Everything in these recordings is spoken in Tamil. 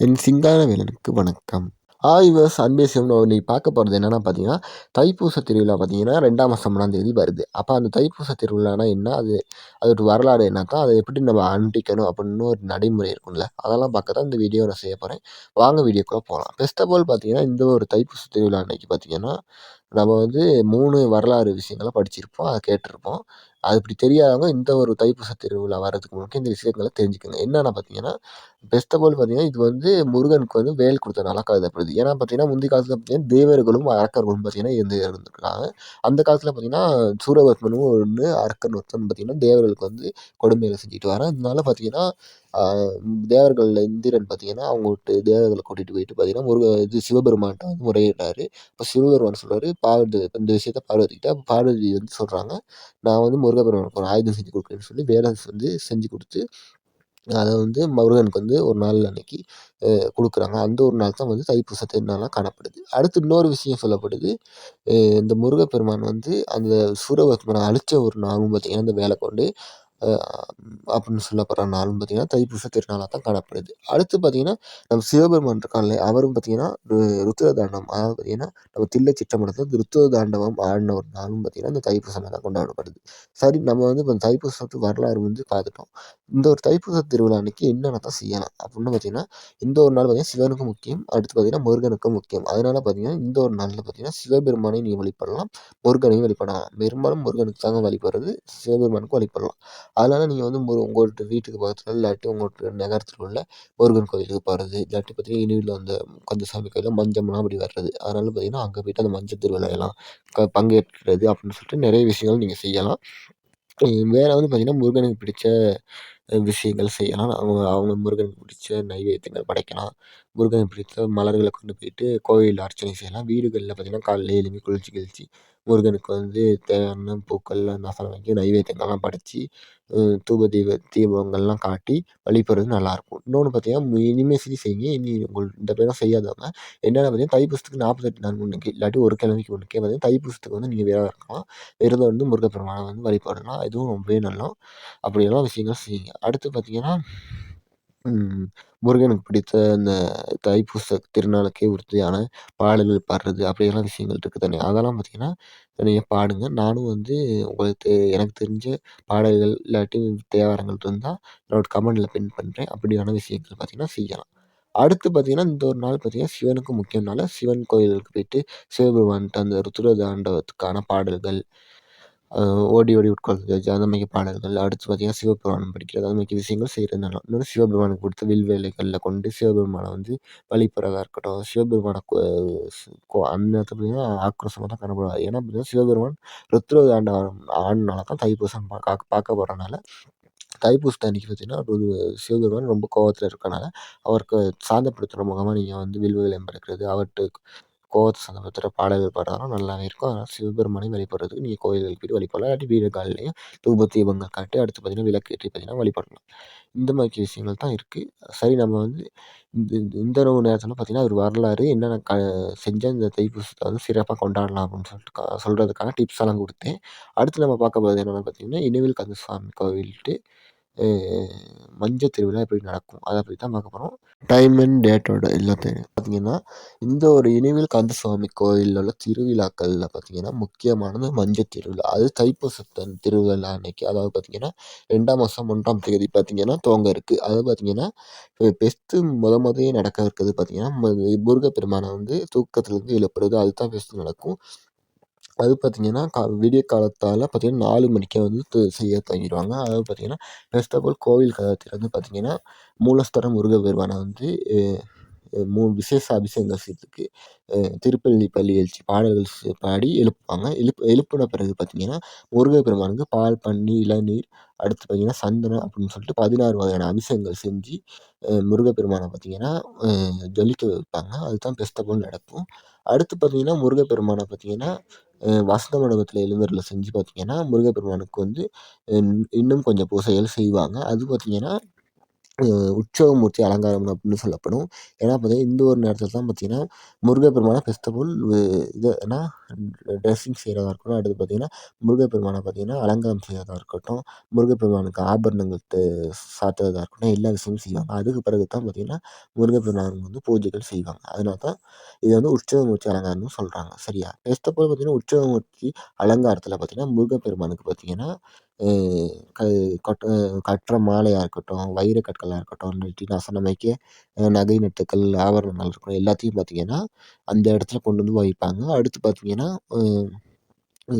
என் சிங்கார வேலனுக்கு வணக்கம். ஆய்வர்ஸ் அன்பே சிவன் இன்னைக்கு பார்க்க போகிறது என்னென்னா பார்த்தீங்கன்னா தைப்பூச திருவிழா பார்த்தீங்கன்னா ரெண்டாம் மாதம் தேதி வருது. அப்போ அந்த தைப்பூச திருவிழானா என்ன? அது அதோட வரலாறு என்ன தான் அதை எப்படி நம்ம அனுப்பிக்கணும் அப்படின்னு ஒரு நடைமுறை இருக்கும்ல அதெல்லாம் பார்க்க தான் இந்த வீடியோ நான் செய்ய போகிறேன் வாங்க வீடியோக்குள்ளே போகலாம் ஃபர்ஸ்ட் ஆஃப் ஆல் பார்த்தீங்கன்னா இந்த ஒரு தைப்பூச திருவிழா அன்னைக்கு பார்த்தீங்கன்னா நம்ம வந்து மூணு வரலாறு விஷயங்களை படிச்சிருப்போம் அதை கேட்டிருப்போம். அது இப்படி தெரியாதவங்க இந்த ஒரு தைப்பூச திருவிழா வர்றதுக்கு முன்னாடி இந்த விஷயங்களை தெரிஞ்சுக்கோங்க. என்னென்ன பார்த்தீங்கன்னா பெஸ்ட் ஆஃப் ஆல் பார்த்தீங்கன்னா இது வந்து முருகனுக்கு வந்து வேல் கொடுத்த நல்லா கருதப்படுது. ஏன்னா பார்த்தீங்கன்னா முந்தைய காலத்தில் பார்த்தீங்கன்னா தேவர்களும் அரக்கர்களும் பார்த்தீங்கன்னா இருந்து இருந்திருக்காங்க. அந்த காலத்தில் பார்த்தீங்கன்னா சூரபத்மனும் ஒன்று அரக்கன் ஒருத்தன் பார்த்தீங்கன்னா தேவர்களுக்கு வந்து கொடுமைகளை செஞ்சுட்டு வரேன் அதனால பார்த்தீங்கன்னா தேவர்களில் இந்திரன் பார்த்தீங்கன்னா அவங்க தேவர்களை கூட்டிகிட்டு போயிட்டு பார்த்தீங்கன்னா முருக இது சிவபெருமான்கிட்ட வந்து முறையிட்டாரு. இப்போ சிவபெருமான் சொல்கிறாரு பார்வதி இந்த விஷயத்த பார்வதிக்கிட்ட அப்போ பார்வதி வந்து சொல்கிறாங்க நான் வந்து முருகபெருமானுக்கு ஒரு ஆயுதம் செஞ்சு கொடுக்குறேன்னு சொல்லி வேலை வந்து செஞ்சு கொடுத்து அதை வந்து முருகனுக்கு வந்து ஒரு நாள் அன்னைக்கு கொடுக்குறாங்க. அந்த ஒரு நாள் தான் வந்து தைப்பூச திருநாளாக காணப்படுது. அடுத்து இன்னொரு விஷயம் சொல்லப்படுது இந்த முருகப்பெருமான் வந்து அந்த சூரபத்மனை அழித்த ஒரு நாளும் பார்த்திங்கன்னா அந்த வேலை கொண்டு அப்படின்னு சொல்லப்படுற நாளும் பார்த்திங்கன்னா தைப்பூச திருநாளாக தான் காணப்படுது. அடுத்து பார்த்திங்கன்னா நம்ம சிவபெருமான் இருக்கான்ல அவரும் பார்த்திங்கன்னா ருத்ர தாண்டவம் அதாவது பார்த்திங்கன்னா நம்ம தில்லை சிற்றம்பலத்தில் ருத்ர தாண்டவம் ஆடின ஒரு நாளும் பார்த்திங்கன்னா இந்த தைப்பூசம் தான் கொண்டாடப்படுது. சரி நம்ம வந்து இப்போ தைப்பூசத்து வரலாறு வந்து பார்த்துட்டோம். இந்த ஒரு தைப்பூச திருவிழா அன்னைக்கு என்னென்ன தான் செய்யலாம்? அப்படின்னு பார்த்தீங்கன்னா இந்த ஒரு நாள் பார்த்தீங்கன்னா சிவனுக்கும் முக்கியம் அடுத்து பார்த்தீங்கன்னா முருகனுக்கும் முக்கியம். அதனால பார்த்தீங்கன்னா இந்த ஒரு நாளில் பார்த்தீங்கன்னா சிவபெருமானை நீங்கள் வழிபடலாம் முருகனையும் வழிபடலாம். பெரும்பாலும் முருகனுக்கு தாங்க வழிபடுறது சிவபெருமானுக்கும் வழிபடலாம். அதனால் நீங்கள் வந்து ஒரு உங்கள்கிட்ட வீட்டுக்கு பக்கத்தில் இல்லாட்டி உங்கள்கிட்ட நகரத்தில் உள்ள முருகன் கோயிலுக்கு போகிறது இல்லாட்டி பார்த்தீங்கன்னா இனிவில் அந்த கந்தசாமி கோயிலில் மஞ்சம்லாம் அப்படி வர்றது. அதனால பார்த்தீங்கன்னா அங்கே போயிட்டு அந்த மஞ்சள் திருவிழாயெல்லாம் க பங்கேற்கிறது அப்படின்னு சொல்லிட்டு நிறைய விஷயங்கள் நீங்கள் செய்யலாம். வேறு வந்து பார்த்தீங்கன்னா முருகனுக்கு பிடிச்ச விஷயங்கள் செய்யலாம். அவங்க அவங்க முருகனுக்கு பிடிச்ச நைவேத்தியங்கள் படைக்கலாம். முருகனுக்கு பிடித்த மலர்களை கொண்டு போயிட்டு கோவிலில் அர்ச்சனை செய்யலாம். வீடுகளில் பார்த்திங்கன்னா காலையில் எழும்பி குளிச்சு கிழிச்சி முருகனுக்கு வந்து தேவையான பூக்கள் நசனம் வாங்கி நைவேத்தியங்கள்லாம் படைச்சி தூப தீப தீபங்கள்லாம் காட்டி வழிபடுறது நல்லாயிருக்கும் இன்னொன்று பார்த்தீங்கன்னா இனிமேல் சரி செய்யுங்க. இனி உங்கள் இந்த பேரெலாம் செய்யாதவங்க. என்னென்ன பார்த்தீங்கன்னா தைப்பூசத்துக்கு நாற்பத்தெட்டு நாள் முன்னுக்கு இல்லாட்டி ஒரு கிழமைக்கு முன்னுக்கே பார்த்தீங்கன்னா தைப்பூசத்துக்கு வந்து நீங்கள் விரதம் இருக்கலாம். விரதம் வந்து முருகப்பெருமானை வந்து வழிபடலாம். இதுவும் ரொம்பவே நல்லா அப்படியெல்லாம் விஷயங்கள் செய்யுங்க. அடுத்து பார்த்தீங்கன்னா முருகனுக்கு பிடித்த அந்த தைப்பூச திருநாளுக்கே உறுதியான பாடல்கள் பாடுறது அப்படியெல்லாம் விஷயங்கள் இருக்குது தானே. அதெல்லாம் பார்த்தீங்கன்னா நீங்கள் பாடுங்க. நானும் வந்து உங்களுக்கு எனக்கு தெரிஞ்ச பாடல்கள் இல்லாட்டி தேவாரங்கள் இருந்தால் என்னோட கமெண்டில் பின் பண்ணுறேன் அப்படியான விஷயங்கள் பார்த்தீங்கன்னா செய்யலாம். அடுத்து பார்த்தீங்கன்னா இந்த ஒரு நாள் பார்த்தீங்கன்னா சிவனுக்கு முக்கியம்னால சிவன் கோயிலுக்கு போயிட்டு சிவபெருமான்கிட்ட அந்த ருத்ர தாண்டவத்துக்கான பாடல்கள் ஓடி ஓடி உட்கொள்வது அந்த மாதிரி பாடல்கள் அடுத்து பார்த்திங்கன்னா சிவபெருமானம் படிக்கிறது. அந்த மாதிரி விஷயங்கள் செய்கிறதுனால இன்னொன்று சிவபெருமானுக்கு கொடுத்த வில்வேலைகளில் கொண்டு சிவபெருமானை வந்து வழிபடுறதா இருக்கட்டும் சிவபெருமானை அந்நேரத்தில் பார்த்திங்கன்னா ஆக்ரோஷமாக தான் காணப்படுவார் ஏன்னா பார்த்திங்கன்னா சிவபெருமான் ருத்ர தாண்டவம் ஆடினால தான் தைப்பூசம் பார்க்க பார்க்க போகிறனால தைப்பூசத்தை அன்றைக்கி பார்த்திங்கன்னா ஒரு சிவபெருமான் ரொம்ப கோவத்தில் இருக்கனால அவருக்கு சாந்தப்படுத்துகிற முகமாக நீங்கள் வந்து வில்வ பிறக்கிறது அவர்கிட்ட கோவத்தை சம்மந்தப்பட்ட பாடல்கள் பாடுறாலும் நல்லாவே இருக்கும். அதனால் சிவபெருமானை வழிபடுறதுக்கு நீங்கள் கோயில்களுக்கு போய்ட்டு வழிபடலாம். இல்லாட்டி வீடுகள்லையும் தூப தீபங்கள் காட்டி அடுத்து பார்த்திங்கன்னா விளக்கேற்றி பார்த்திங்கன்னா வழிபடலாம். இந்த மாதிரி விஷயங்கள் தான் இருக்குது சரி நம்ம வந்து இந்த இந்த இரவு நேரத்தில் பார்த்திங்கன்னா ஒரு வரலாறு என்னென்ன க செஞ்ச இந்த தைப்பூசத்தை வந்து சிறப்பாக கொண்டாடலாம் அப்படின்னு சொல்லிட்டு சொல்கிறதுக்கான டிப்ஸ் எல்லாம் கொடுத்தேன். அடுத்து நம்ம பார்க்க போகிறது என்னென்னு பார்த்திங்கன்னா இனிவில் கந்தசுவாமி கோவில்ட்டு மஞ்சள் திருவிழா எப்படி நடக்கும்? அதை பற்றி தான் பார்க்க போகிறோம் டைம் அண்ட் டேட்டோட எல்லாத்தையும் பார்த்தீங்கன்னா இந்த ஒரு இனிவில் கந்தசுவாமி கோயிலில் உள்ள திருவிழாக்களில் பார்த்தீங்கன்னா முக்கியமானது மஞ்சள் திருவிழா. அது தைப்பூசத்தன் திருவிழா அன்னைக்கு. அதாவது பார்த்தீங்கன்னா ரெண்டாம் மாதம் ஒன்றாம் தேதி பார்த்தீங்கன்னா துவங்க இருக்குது அது பார்த்தீங்கன்னா பெஸ்ட்டு முத முதையே நடக்க இருக்கிறது பார்த்தீங்கன்னா முருகப்பெருமானை வந்து தூக்கத்துலேருந்து எழுப்புறது. அதுதான் பெஸ்ட்டு நடக்கும். அது பார்த்தீங்கன்னா கா விடிய காலத்தால் பார்த்திங்கன்னா நாலு மணிக்கே வந்து செய்ய தொடங்கிடுவாங்க. அதாவது பார்த்தீங்கன்னா ஃபர்ஸ்ட் ஆஃப் ஆல் கோவில் கதவை திறந்து மூலஸ்தர மூலஸ்தரம் முருகப்பெருமானை வந்து மூ விசேஷ அபிஷேகம் செய்யறதுக்கு திருப்பள்ளி பள்ளி எழுச்சி பாடல்கள் பாடி எழுப்புவாங்க. எழுப்பு எழுப்பின பிறகு பார்த்தீங்கன்னா முருகப்பெருமானுக்கு பால் பன்னீர் இளநீர் அடுத்து பார்த்திங்கன்னா சந்தனம் அப்படின்னு சொல்லிட்டு பதினாறு வகையான அபிஷேகங்கள் செஞ்சு முருகப்பெருமானை பார்த்தீங்கன்னா ஜொலிக்க வைப்பாங்க. அதுதான் ஃபர்ஸ்ட் ஆஃப் ஆல் நடக்கும். அடுத்து பார்த்தீங்கன்னா முருகப்பெருமானை பார்த்தீங்கன்னா வசந்த மண்டபத்தில் எழுந்தருள செஞ்சு பார்த்தீங்கன்னா முருகப்பெருமானுக்கு வந்து இன்னும் கொஞ்சம் பூஜைகள் செய்வாங்க. அது பார்த்தீங்கன்னா உற்சவமூர்த்தி அலங்காரம் அப்படின்னு சொல்லப்படும். ஏன்னா பார்த்தீங்கன்னா இந்த ஒரு நேரத்தில் தான் பார்த்தீங்கன்னா முருகப்பெருமானை ஃபர்ஸ்ட் ஆஃப் ஆல் இது ஏன்னா ட்ரெஸ்ஸிங் செய்கிறதா இருக்கட்டும் அடுத்து பார்த்திங்கன்னா முருகப்பெருமானை பார்த்திங்கன்னா அலங்காரம் செய்கிறதா இருக்கட்டும் முருகப்பெருமானுக்கு ஆபரணங்கள் சாத்துறதா இருக்கட்டும் எல்லா விஷயமும் செய்வாங்க. அதுக்கு பிறகு தான் பார்த்திங்கன்னா முருகப்பெருமானுக்கு வந்து பூஜைகள் செய்வாங்க. அதனால தான் இதை வந்து உற்சவமூர்த்தி அலங்காரம்னு சொல்கிறாங்க சரியா? நெக்ஸ்ட் போல் பார்த்திங்கன்னா உற்சவமூர்த்தி அலங்காரத்தில் பார்த்திங்கன்னா முருகப்பெருமானுக்கு பார்த்திங்கன்னா க கட்டுற மாலையாக இருக்கட்டும் வைர கற்களாக இருக்கட்டும் நெற்றி நசனம் நகை நட்டுக்கள் ஆபரணங்கள் இருக்கட்டும் எல்லாத்தையும் பார்த்திங்கன்னா அந்த இடத்துல கொண்டு வந்து வைப்பாங்க. அடுத்து பார்த்திங்கன்னா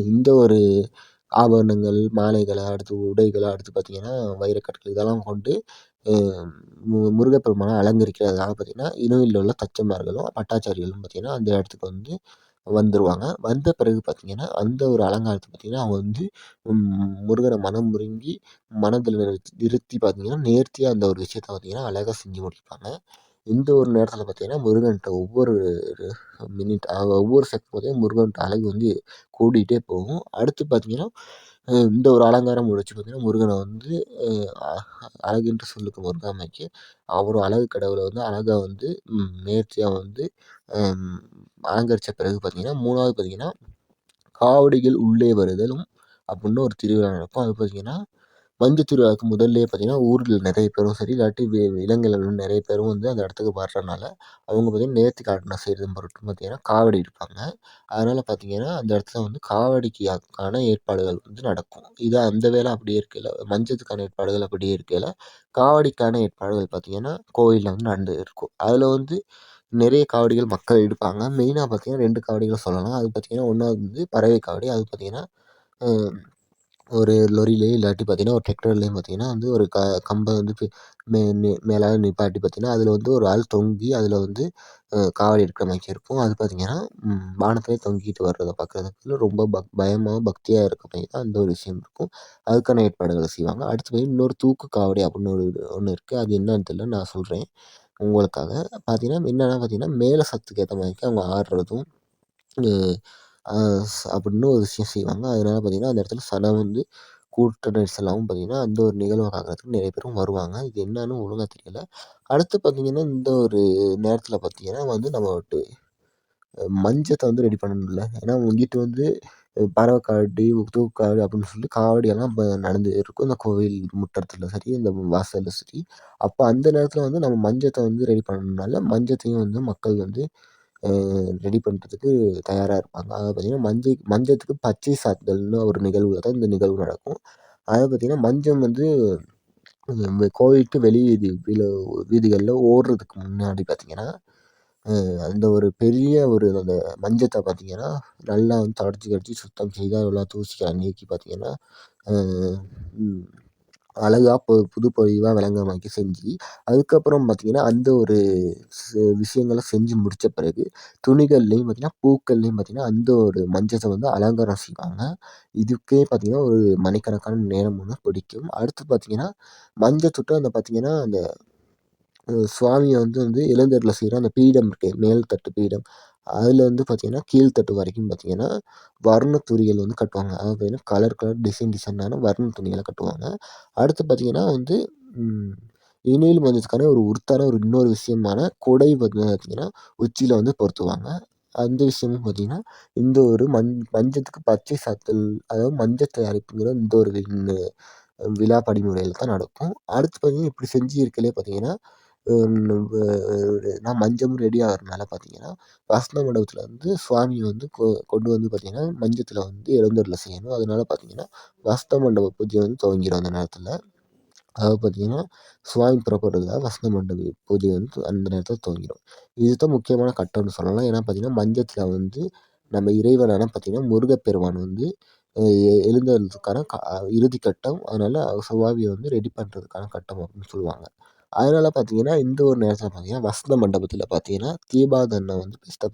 இந்த ஒரு ஆபரணங்கள் மாலைகளை அடுத்து உடைகளை அடுத்து பார்த்திங்கன்னா வைரக்கற்கள் இதெல்லாம் கொண்டு மு முருகப்பெருமானை அலங்கரிக்கிறதுக்காக பார்த்திங்கன்னா இணுவில் உள்ள தச்சன்மார்களும் பட்டாச்சாரிகளும் பார்த்திங்கன்னா அந்த இடத்துக்கு வந்து வந்துடுவாங்க வந்த பிறகு பார்த்திங்கன்னா அந்த ஒரு அலங்காரத்தை பார்த்திங்கன்னா அவங்க வந்து முருகனை மனம் முருங்கி மனதில் நிறுத்தி நிறுத்தி பார்த்திங்கன்னா நேர்த்தியாக அந்த ஒரு விஷயத்த பார்த்திங்கன்னா அழகாக செஞ்சு முடிப்பாங்க. இந்த ஒரு நேரத்தில் பார்த்திங்கன்னா முருகன்கிட்ட ஒவ்வொரு மினிட் ஒவ்வொரு செகண்ட் பார்த்திங்கன்னா முருகன்கிட்ட அழகு வந்து கூடிகிட்டே போகும். அடுத்து பார்த்திங்கன்னா இந்த ஒரு அலங்காரம் முடிச்சு பார்த்திங்கன்னா முருகனை வந்து அழகுன்ற சொல்லுக்கு முருகாமைக்கு அவர் அழகு கடவுளை வந்து அழகாக வந்து நேர்த்தியாக வந்து அலங்கரித்த பிறகு பார்த்திங்கன்னா மூணாவது பார்த்திங்கன்னா காவடிகள் உள்ளே வருதலும் அப்படின்னு ஒரு திருவிழா நடக்கும். அது பார்த்திங்கன்னா மஞ்சள் திருவிழாவுக்கு முதல்லேயே பார்த்திங்கன்னா ஊரில் நிறைய பேரும் சரி இல்லாட்டி வெ நிறைய பேரும் வந்து அந்த இடத்துக்கு வர்றனால அவங்க பார்த்திங்கன்னா நேர்த்தி காட்டணும் செய்கிறது பொருட்டு பார்த்திங்கன்னா காவடி எடுப்பாங்க அதனால் பார்த்திங்கன்னா அந்த இடத்துல வந்து காவடிக்கான ஏற்பாடுகள் வந்து நடக்கும். இது அந்த வேலை அப்படியே இருக்கையில் மஞ்சத்துக்கான ஏற்பாடுகள் அப்படியே இருக்கையில் காவடிக்கான ஏற்பாடுகள் பார்த்திங்கன்னா கோயிலில் வந்து நடந்து இருக்கும். அதில் வந்து நிறைய காவடிகள் மக்கள் எடுப்பாங்க. மெயினாக பார்த்திங்கன்னா ரெண்டு காவடிகளை சொல்லலாம். அது பார்த்திங்கன்னா ஒன்றாவது வந்து பறவை காவடி. அது பார்த்திங்கன்னா ஒரு லொரியிலேயோ இல்லாட்டி பார்த்திங்கன்னா ஒரு டிராக்டர்லேயும் பார்த்திங்கன்னா வந்து ஒரு க கம்பை வந்து மே மே மேலால் நிப்பாட்டி பார்த்திங்கன்னா அதில் வந்து ஒரு ஆள் தொங்கி அதில் வந்து காவடி எடுக்கிற மாதிரி இருக்கும். அது பார்த்திங்கன்னா வானத்திலே தொங்கிட்டு வர்றதை பார்க்குறதுக்கு ரொம்ப பக் பயமாக பக்தியாக இருக்க மாதிரி தான் அந்த ஒரு விஷயம் இருக்கும். அதுக்கான ஏற்பாடுகளை செய்வாங்க. அடுத்து போய் இன்னொரு தூக்கு காவடி அப்படின்னு ஒரு ஒன்று இருக்குது அது என்னன்னு தெரியல நான் சொல்கிறேன் உங்களுக்காக. பார்த்தீங்கன்னா என்னென்னா பார்த்தீங்கன்னா மேலே சத்துக்கு ஏற்ற மாதிரிக்கு அவங்க ஆடுறதும் அப்படின்னு ஒரு விஷயம் செய்வாங்க. அதனால பார்த்திங்கன்னா அந்த இடத்துல சனம் வந்து கூட்ட நெரிசலாகவும் பார்த்திங்கன்னா அந்த ஒரு நிகழ்வை பார்க்குறதுக்கு நிறைய பேரும் வருவாங்க. இது என்னன்னு ஒழுங்காக தெரியல. அடுத்து பார்த்திங்கன்னா இந்த ஒரு நேரத்தில் பார்த்திங்கன்னா வந்து நம்ம மஞ்சத்தை வந்து ரெடி பண்ணணும்ல. ஏன்னா உங்ககிட்ட வந்து பறவை காவடி தூக்காவடி அப்படின்னு சொல்லிட்டு காவடியெல்லாம் இப்போ நடந்து இருக்கும். இந்த கோவில் முற்றத்தில் சரி இந்த வாசலில் சரி. அப்போ அந்த நேரத்தில் வந்து நம்ம மஞ்சத்தை வந்து ரெடி பண்ணணும்னால மஞ்சத்தையும் வந்து மக்கள் வந்து ரெடி பண்ணுறதுக்கு தயாராக இருப்பாங்க. அதாவது பார்த்திங்கன்னா மஞ்சள் மஞ்சத்துக்கு பச்சை சாத்துதல்னு ஒரு நிகழ்வுல தான் இந்த நிகழ்வு நடக்கும். அதாவது பார்த்திங்கன்னா மஞ்சள் வந்து கோவிலுக்கு வெளி வீதி வீதிகளில் ஓடுறதுக்கு முன்னாடி பார்த்திங்கன்னா அந்த ஒரு பெரிய ஒரு அந்த மஞ்சத்தை பார்த்தீங்கன்னா நல்லா வந்து தொடச்சி கிடச்சி சுத்தம் செய்து அதெல்லாம் தூசிகளை நீக்கி பார்த்தீங்கன்னா அழகாக பு புது பொலிவாக செஞ்சு அதுக்கப்புறம் பார்த்திங்கன்னா அந்த ஒரு விஷயங்கள செஞ்சு முடித்த பிறகு துணிகள்லேயும் பார்த்தீங்கன்னா பூக்கள்லேயும் பார்த்தீங்கன்னா அந்த ஒரு மஞ்சத்தை வந்து அலங்காரம் செய்வாங்க. இதுக்கே பார்த்தீங்கன்னா ஒரு மணிக்கணக்கான நேரம் வந்து பிடிக்கும். அடுத்து பார்த்தீங்கன்னா மஞ்சள் தொட்டு அந்த பார்த்தீங்கன்னா அந்த சுவாமியை வந்து வந்து இளந்தேரில் செய்கிற அந்த பீடம் இருக்கு மேல் தட்டு பீடம். அதில் வந்து பார்த்திங்கன்னா கீழ்த்தட்டு வரைக்கும் பார்த்திங்கன்னா வர்ண துணிகள் வந்து கட்டுவாங்க. அதாவது பார்த்திங்கன்னா கலர் கலர் டிசைன் டிசைனான வர்ண துணிகளை கட்டுவாங்க. அடுத்து பார்த்திங்கன்னா வந்து இனியில் மஞ்சத்துக்கான ஒரு உருத்தான ஒரு இன்னொரு விஷயமான கொடை வந்து பார்த்திங்கன்னா உச்சியில் வந்து பொருத்துவாங்க. அந்த விஷயமும் பார்த்திங்கன்னா இந்த ஒரு மஞ் மஞ்சத்துக்கு பச்சை சாத்தல் அதாவது மஞ்சள் தயாரிப்புங்கிற இந்த ஒரு விழா படிமுறையில் தான் நடக்கும். அடுத்து பார்த்திங்கன்னா இப்படி செஞ்சு இருக்கலே பார்த்திங்கன்னா நான் மஞ்சமும் ரெடி ஆகிறனால பார்த்தீங்கன்னா வசந்த மண்டபத்தில் வந்து சுவாமியை வந்து கொ கொண்டு வந்து பார்த்தீங்கன்னா மஞ்சத்தில் வந்து எழுந்தருள செய்யணும். அதனால பார்த்தீங்கன்னா வசந்த மண்டப பூஜை வந்து துவங்கிடும் அந்த நேரத்தில். அதாவது பார்த்தீங்கன்னா சுவாமி புறப்படுறதுக்காக வசந்த மண்டப பூஜை வந்து அந்த நேரத்தில் துவங்கிடும் இதுதான் முக்கியமான கட்டம்னு சொல்லலாம். ஏன்னா பார்த்தீங்கன்னா மஞ்சத்தில் வந்து நம்ம இறைவனான பார்த்தீங்கன்னா முருகப்பெருமான் வந்து எழுந்தருளதுக்கான க இறுதி கட்டம். அதனால் சுவாமியை வந்து ரெடி பண்ணுறதுக்கான கட்டம் அப்படின்னு சொல்லுவாங்க. அதனால் பார்த்தீங்கன்னா இந்த ஒரு நேரத்தில் பார்த்தீங்கன்னா வசந்த மண்டபத்தில் பார்த்தீங்கன்னா தீபாதனை வந்து ஃபர்ஸ்ட்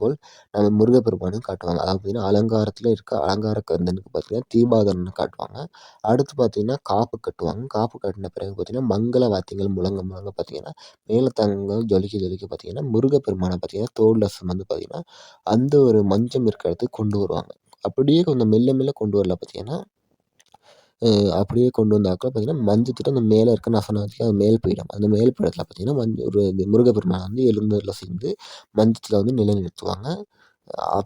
நம்ம முருகப்பெருமானுக்கு காட்டுவாங்க. அதாவது பார்த்தீங்கன்னா அலங்காரத்தில் இருக்க அலங்கார கந்தனுக்கு பார்த்தீங்கன்னா தீபாதனை காட்டுவாங்க. அடுத்து பார்த்தீங்கன்னா காப்பு கட்டுவாங்க. காப்பு கட்டின பிறகு பார்த்தீங்கன்னா மங்கள வாத்தியங்கள் முழங்க முழங்க பார்த்தீங்கன்னா மேலத்தங்கம் ஜொலிக்க ஜொலிக்க பார்த்தீங்கன்னா முருகப்பெருமானை பார்த்தீங்கன்னா தோளில் சுமந்து பார்த்தீங்கன்னா அந்த ஒரு மஞ்சம் இருக்கிற இடத்துக்கு கொண்டு வருவாங்க. அப்படியே கொஞ்சம் மெல்ல மெல்ல கொண்டு வரல பார்த்தீங்கன்னா அப்படியே கொண்டு வந்தாக்க பார்த்தீங்கன்னா மஞ்சள் அந்த மேலே இருக்க நசனாத்திக்கு அது மேல் பீடம் அந்த மேல் பீடத்தில் பார்த்தீங்கன்னா மஞ்சள் ஒரு இது முருகப்பெருமான் வந்து எழுந்தருள செய்து மஞ்சத்தில் வந்து நிலைநிறுத்துவாங்க.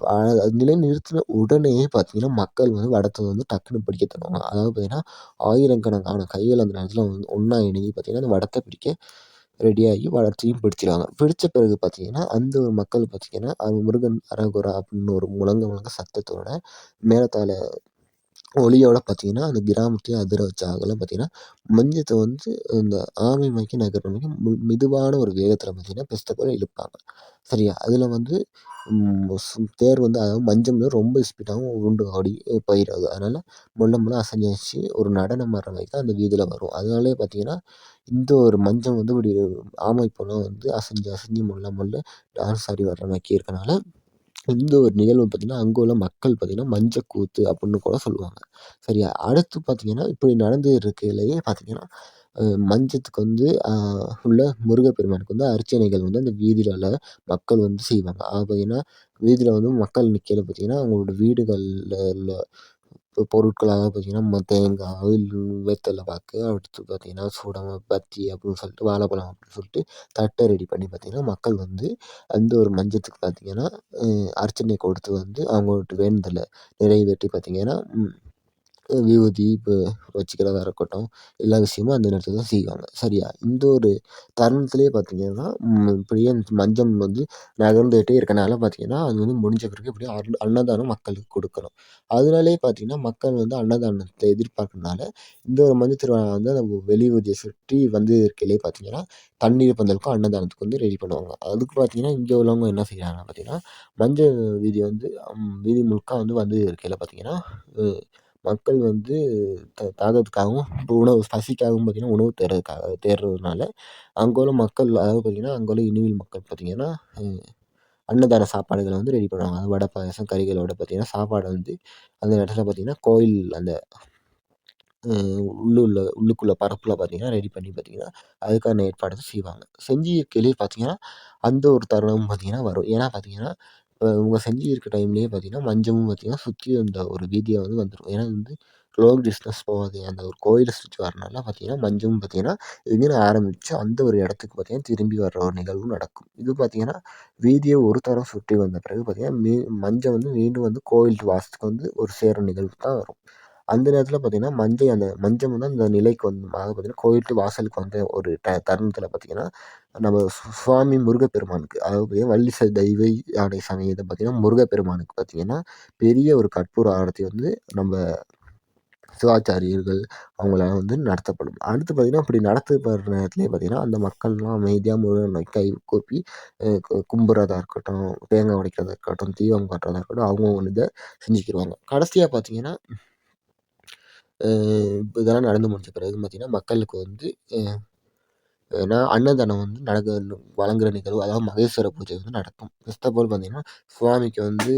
நிலை நிலைநிறுத்தின உடனே பார்த்தீங்கன்னா மக்கள் வந்து வடத்தை வந்து டக்குன்னு பிடிக்க தொடங்குவாங்க. அதாவது பார்த்தீங்கன்னா ஆயிரக்கணக்கான கைகள் அந்த நேரத்தில் வந்து ஒன்றா இணைஞ்சு பார்த்தீங்கன்னா அந்த வடத்தை பிடிக்க ரெடியாகி வடத்தையும் பிடிச்சிருவாங்க. பிடித்த பிறகு பார்த்தீங்கன்னா அந்த ஒரு மக்கள் பார்த்தீங்கன்னா அது முருகன் அரகுரா அப்படின்னு ஒரு முழங்க முழங்க சத்தத்தோட மேலத்தால் ஒளியோட பார்த்தீங்கன்னா அந்த கிராமத்தையே அதிர வச்சாகலாம் பார்த்தீங்கன்னா மஞ்சத்தை வந்து இந்த ஆமை நோக்கி நகர்ற நோக்கி மெதுவான ஒரு வேகத்தில் பார்த்தீங்கன்னா பெஸ்ட்டை இழுப்பாங்க. சரியா? அதில் வந்து தேர் வந்து அதாவது மஞ்சள் வந்து ரொம்ப ஸ்பீடாகவும் உருண்டு ஓடி போயிடாது அதனால் மெல்ல மெல்ல அசைஞ்சு ஒரு நடனம் வர மாதிரி தான் அந்த வீதியில் வரும். அதனாலே பார்த்தீங்கன்னா இந்த ஒரு மஞ்சள் வந்து இப்படி ஆமை போல் வந்து அசைஞ்சு அசைஞ்சு மெல்ல மெல்ல டான்ஸ் ஆடி வர்ற மாதிரி இருக்கனால இந்த ஒரு நிகழ்வு பார்த்திங்கன்னா அங்கே உள்ள மக்கள் பார்த்திங்கன்னா மஞ்சக்கூத்து அப்படின்னு கூட சொல்லுவாங்க. சரியா? அடுத்து பார்த்திங்கன்னா இப்படி நடந்து இருக்கையிலேயே பார்த்திங்கன்னா மஞ்சத்துக்கு வந்து உள்ள முருகப்பெருமானுக்கு வந்து அர்ச்சனைகள் வந்து அந்த வீதியில் மக்கள் வந்து செய்வாங்க. அது பார்த்திங்கன்னா வீதியில் வந்து மக்கள் நிற்கையில பார்த்திங்கன்னா அவங்களோட வீடுகளில் உள்ள பொருட்களாக பார்த்திங்கன்னா தேங்காய் வெத்தலை பாக்கு அடுத்து பார்த்திங்கன்னா சூடம் பத்தி அப்படின்னு சொல்லிட்டு வாழைப்பழம் அப்படின்னு சொல்லிட்டு தட்டை ரெடி பண்ணி பார்த்திங்கன்னா மக்கள் வந்து அந்த ஒரு மஞ்சத்துக்கு பார்த்திங்கன்னா அர்ச்சனை கொடுத்து வந்து அவங்களோட வேண்டுதலை நிறைவேற்றி பார்த்திங்கன்னா விபூதி இப்போ வச்சுக்கிறதா இருக்கட்டும் எல்லா விஷயமும் அந்த நேரத்தில் தான் செய்வாங்க. சரியா? இந்த ஒரு தருணத்திலே பார்த்திங்கன்னா இப்படியே மஞ்சள் வந்து நகர்ந்துகிட்டே இருக்கனால பார்த்திங்கன்னா அது வந்து முடிஞ்ச பிறகு இப்படியே அன்னதானம் மக்களுக்கு கொடுக்கணும். அதனாலேயே பார்த்திங்கன்னா மக்கள் வந்து அன்னதானத்தை எதிர்பார்க்கறனால இந்த ஒரு மஞ்சள் திருவிழா வந்து அந்த வெளியூதியை சுற்றி வந்து இருக்கையிலே பார்த்திங்கன்னா தண்ணீர் பந்தலுக்கும் அன்னதானத்துக்கு வந்து ரெடி பண்ணுவாங்க. அதுக்கு பார்த்திங்கன்னா இங்கே உள்ளவங்க என்ன செய்கிறாங்க பார்த்திங்கன்னா மஞ்சள் வீதி வந்து வீதி முழுக்க வந்து வந்து இருக்கையில் பார்த்திங்கன்னா மக்கள் வந்து த தாகத்துக்காகவும் உணவு பசிக்காகவும் பார்த்திங்கன்னா உணவு தேடுறதுக்காக தேடுறதுனால அங்கே உள்ள மக்கள் அதாவது பார்த்திங்கன்னா அங்கே உள்ள இனிமேல் மக்கள் பார்த்திங்கன்னா அன்னதான சாப்பாடுகளை வந்து ரெடி பண்ணுவாங்க. வடை பாயாசம் விட பார்த்திங்கன்னா சாப்பாடை வந்து அந்த இடத்துல பார்த்திங்கன்னா கோயில் அந்த உள்ளுள்ள உள்ளுக்குள்ள பரப்பில் பார்த்திங்கன்னா ரெடி பண்ணி பார்த்திங்கன்னா அதுக்கான ஏற்பாடுகள் செய்வாங்க. செஞ்சு இருக்கையிலேயே பார்த்திங்கன்னா அந்த ஒரு தருணம் பார்த்திங்கன்னா வரும். ஏன்னா பார்த்திங்கன்னா இவங்க செஞ்சு இருக்க டைம்லேயே பார்த்திங்கன்னா மஞ்சமும் பார்த்திங்கன்னா சுற்றி அந்த ஒரு வீதியை வந்து வந்துடும் ஏன்னா வந்து லாங் டிஸ்டன்ஸ் போகாது அந்த ஒரு கோயிலை சுற்றி வரனால பார்த்திங்கன்னா மஞ்சமும் பார்த்திங்கன்னா இங்கேன்னு ஆரம்பித்து அந்த ஒரு இடத்துக்கு பார்த்திங்கன்னா திரும்பி வர்ற ஒரு நிகழ்வும் நடக்கும். இது பார்த்திங்கன்னா வீதியை ஒரு தரம் சுற்றி வந்த பிறகு பார்த்திங்கன்னா மீ மஞ்சள் வந்து மீண்டும் வந்து கோயில் வாசத்துக்கு வந்து ஒரு சேர நிகழ்வு தான் வரும். அந்த நேரத்தில் பார்த்திங்கன்னா மஞ்சள் அந்த மஞ்சள் வந்து அந்த நிலைக்கு வந்து அதாவது பார்த்திங்கன்னா கோயிலுக்கு வாசலுக்கு வந்த ஒரு ட தருணத்தில் பார்த்திங்கன்னா நம்ம சுவாமி முருகப்பெருமானுக்கு அதாவது பார்த்திங்கன்னா வள்ளி தெய்வ யானை சமயத்தை பார்த்திங்கன்னா முருகப்பெருமானுக்கு பார்த்திங்கன்னா பெரிய ஒரு கற்பூர ஆரத்தி வந்து நம்ம சிவாச்சாரியர்கள் அவங்களால வந்து நடத்தப்படும். அடுத்து பார்த்திங்கன்னா அப்படி நடத்தப்படுற நேரத்துலேயே பார்த்திங்கன்னா அந்த மக்கள்லாம் அமைதியாக முருகனை கை கூப்பி கும்பிட்றதா இருக்கட்டும் தேங்காய் உடைக்கிறதா இருக்கட்டும் தீபம் காட்டுறதா இருக்கட்டும் அவங்க ஒன்று இதை செஞ்சுக்கிடுவாங்க கடைசியாக பார்த்திங்கன்னா இதெல்லாம் நடந்து முடிஞ்ச பிறகு பார்த்திங்கன்னா மக்களுக்கு வந்து ஏன்னா அன்னதானம் வந்து நடக்க வழங்குற நிகழ்வு அதாவது மகேஸ்வர பூஜை வந்து நடக்கும். ஃபர்ஸ்ட் ஆஃப் ஆல் பார்த்திங்கன்னா சுவாமிக்கு வந்து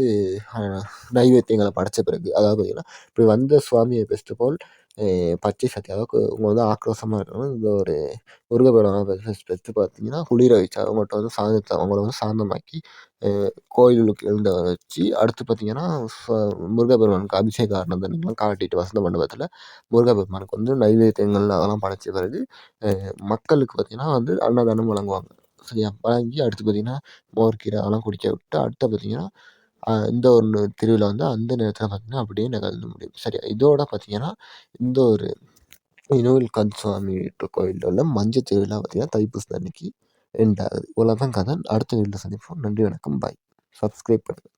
நைவேத்தியங்களை படைத்த பிறகு அதாவது பார்த்திங்கன்னா இப்படி வந்த சுவாமியை ஃபர்ஸ்ட் ஆஃப் ஆல் பச்சை சட்டை அதாவது இவங்க வந்து ஆக்ரோஷமாக இருக்கணும். இந்த ஒரு முருகப்பெருமானை ஃபஸ்ட்டு பார்த்தீங்கன்னா குளிர வச்சு அவங்கள்ட்ட வந்து சாந்தத்தை அவங்கள வந்து சாந்தமாக்கி கோயிலுக்கு எழுந்த வச்சு அடுத்து பார்த்தீங்கன்னா முருகப்பெருமானுக்கு அபிஷேக ஆனந்தனெலாம் காட்டிட்டு வசந்த மண்டபத்தில் முருகப்பெருமானுக்கு வந்து நைவேத்தியங்கள் அதெல்லாம் படைச்ச பிறகு மக்களுக்கு பார்த்திங்கன்னா வந்து அன்னதானம் வழங்குவாங்க. சரியா? வழங்கி அடுத்து பார்த்தீங்கன்னா மோர் கீரை அதெல்லாம் குடிக்க விட்டு அடுத்து பார்த்திங்கன்னா இந்த ஒன்று திருவிழா வந்து அந்த நேரத்தில் பார்த்திங்கன்னா அப்படியே நிகழ்ந்து முடியும். சரியா? இதோட பார்த்திங்கன்னா இந்த ஒரு இனுவில் கந்தசுவாமி கோயிலில் உள்ள மஞ்சள் திருவிழா பார்த்திங்கன்னா தைப்பூசம் அன்னைக்கு எண்ட் ஆகுது. இவ்வளோ தான் கதை. அடுத்த வீடியோவில் சந்திப்போம். நன்றி வணக்கம். பாய் சப்ஸ்கிரைப் பண்ணுங்கள்